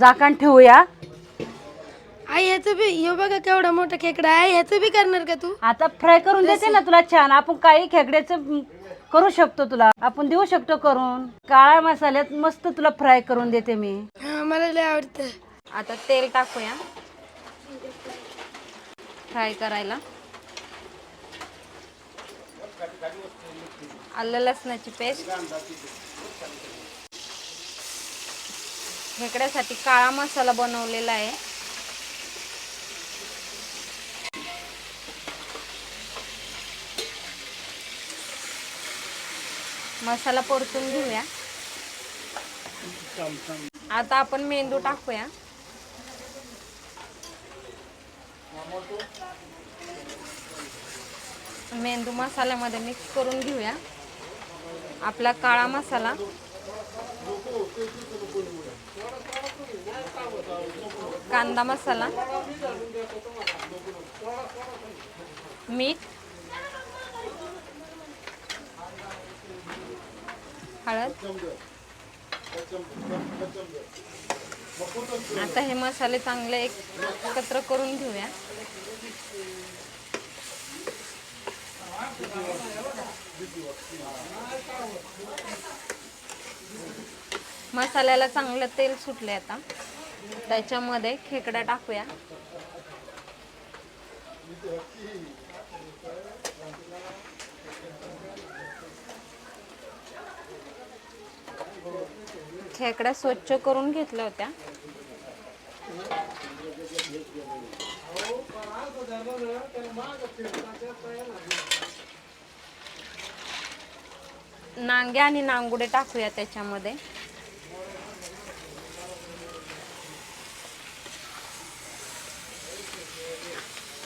झाकण ठेवूया. आई ह्याचं बी ह्यो बघा केवढा मोठा खेकडा आहे ह्याचं बी करणार का तू? आता फ्राय करून देते ना तुला छान. आपण काही खेकड्याचं करू शकतो तुला. आपण देऊ शकतो करून. काळ्या मसाल्यात मस्त तुला फ्राय करून देते मी. हा मला लय आवडतं. आता तेल टाकूया. फ्राय करायला. आलं लसणाची पेस्ट. खेकड्यासाठी काळा मसाला बनवलेला आहे. मसाला परतून घेऊया. आता आपण मेंदू टाकूया. मेंदू मसाल्यामध्ये मिक्स करून घेऊया. आपला काळा मसाला. कांदा मसाला मीठ हळद. आता हे मसाले चांगले एकत्र करून घेऊया. मसाल्याला चांगलं तेल सुटले आता. त्याच्यामध्ये खेकडा टाकूया. खेकड्या स्वच्छ करून घेतल्या होत्या. नांगे आणि नांगुडे टाकूया त्याच्यामध्ये.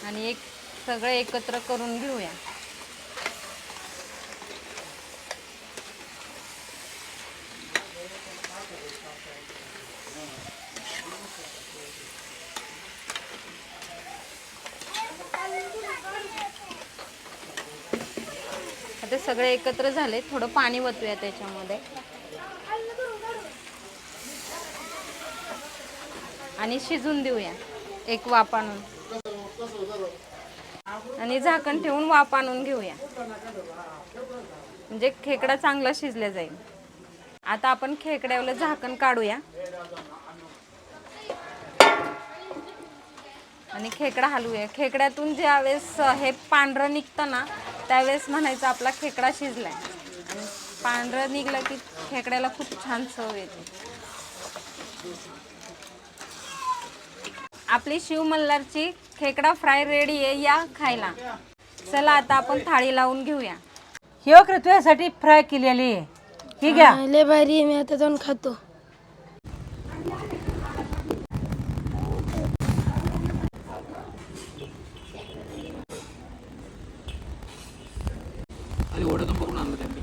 आणि एक सगळं एकत्र करून घेऊया. आता सगळे एकत्र झाले थोडं पाणी वतूया त्याच्यामध्ये. आणि शिजून देऊया एक वापाणून आणि झाकण ठेवून वाफ आणून घेऊया. म्हणजे खेकडा चांगला शिजला जाईल. आता आपण खेकड्यावलं झाकण काढूया. आणि खेकडा हलवूया. खेकड्यातून ज्यावेळेस हे पांढरं निघतं ना त्यावेळेस म्हणायचं आपला खेकडा शिजलाय. आणि पांढरं निघलं की खेकड्याला खूप छान चव येते. आपली शिव मल्हारची खेकडा फ्राय रेडी आहे या खायला. चला आता आपण थाळी लावून घेऊया. ही ओके तुझ्यासाठी फ्राय केलेली आहे. ही घ्या. हा, लय भारी आहे मी आता जाऊन खातो. बघून आणलं